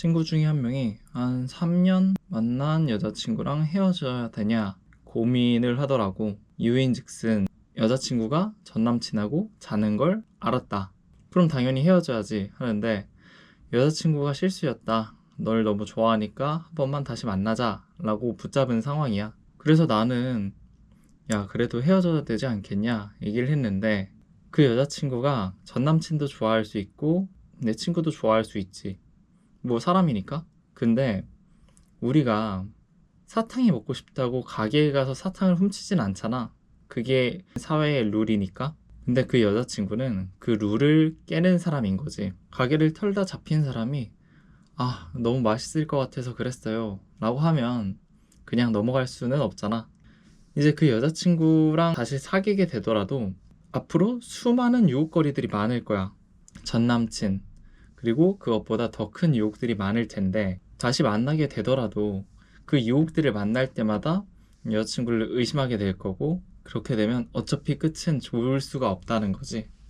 친구 중에 한 명이 한 3년 만난 여자친구랑 헤어져야 되냐 고민을 하더라고. 이유인 즉슨 여자친구가 전 남친하고 자는 걸 알았다. 그럼 당연히 헤어져야지 하는데 여자친구가 실수였다. 널 너무 좋아하니까 한 번만 다시 만나자 라고 붙잡은 상황이야. 그래서 나는 야, 그래도 헤어져야 되지 않겠냐 얘기를 했는데 그 여자친구가 전 남친도 좋아할 수 있고 내 친구도 좋아할 수 있지. 뭐 사람이니까. 근데 우리가 사탕이 먹고 싶다고 가게에 가서 사탕을 훔치진 않잖아. 그게 사회의 룰이니까. 근데 그 여자친구는 그 룰을 깨는 사람인 거지. 가게를 털다 잡힌 사람이 아, 너무 맛있을 것 같아서 그랬어요. 라고 하면 그냥 넘어갈 수는 없잖아. 이제 그 여자친구랑 다시 사귀게 되더라도 앞으로 수많은 유혹거리들이 많을 거야. 전 남친. 그리고 그것보다 더 큰 유혹들이 많을 텐데 다시 만나게 되더라도 그 유혹들을 만날 때마다 여자친구를 의심하게 될 거고 그렇게 되면 어차피 끝은 좋을 수가 없다는 거지.